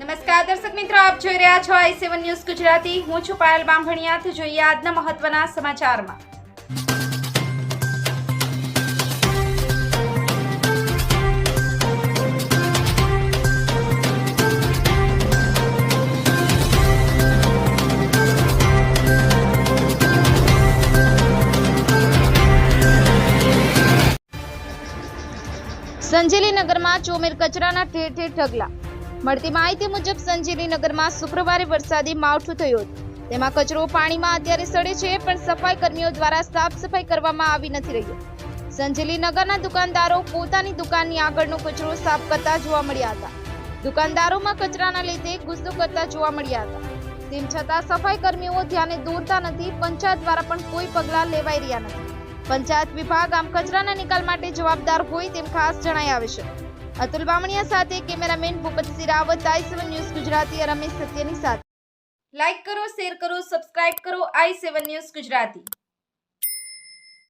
નમસ્કાર, દર્શક મિત્રો, આપ જોઈ રહ્યા છો આઈ સેવન ન્યૂઝ ગુજરાતી. હું છું પાયલ બામભણિયા તો જોઈએ આજના મહત્વના સમાચારમાં. સંજેલી નગરમાં ચોમેર કચરાના ઠેર ઠેર ઢગલા. મળતી માહિતી મુજબ સંજેલીનગરમાં શુક્રવારે વરસાદી માવઠું થયું તેમાં કચરો પાણીમાં અત્યારે સડે છે, પણ સફાઈ કર્મીઓ દ્વારા સાફ સફાઈ કરવામાં આવી નથી રહ્યો. સંજેલીનગરના દુકાનદારો પોતાની દુકાનની આગળનો કચરો સાફ કરતા જોવા મળ્યા હતા. દુકાનદારોમાં કચરાના લીધે ગુસ્સો કરતા જોવા મળ્યા હતા. તેમ છતાં સફાઈ કર્મીઓ ધ્યાને દોરતા નથી, પંચાયત દ્વારા પણ કોઈ પગલાં લેવાઈ રહ્યા નથી. પંચાયત વિભાગ આમ કચરાના નિકાલ માટે જવાબદાર હોય તેમ ખાસ જણાઈ આવે છે. અતુલ બામણિયા સાથે cameraman Bhupatsinh Rawat, I seven news Gujarati Ramesh સત્યની સાથે. લાઈક કરો, શેર કરો, સબસ્ક્રાઇબ કરો, આઈ સેવન ન્યૂઝ ગુજરાતી.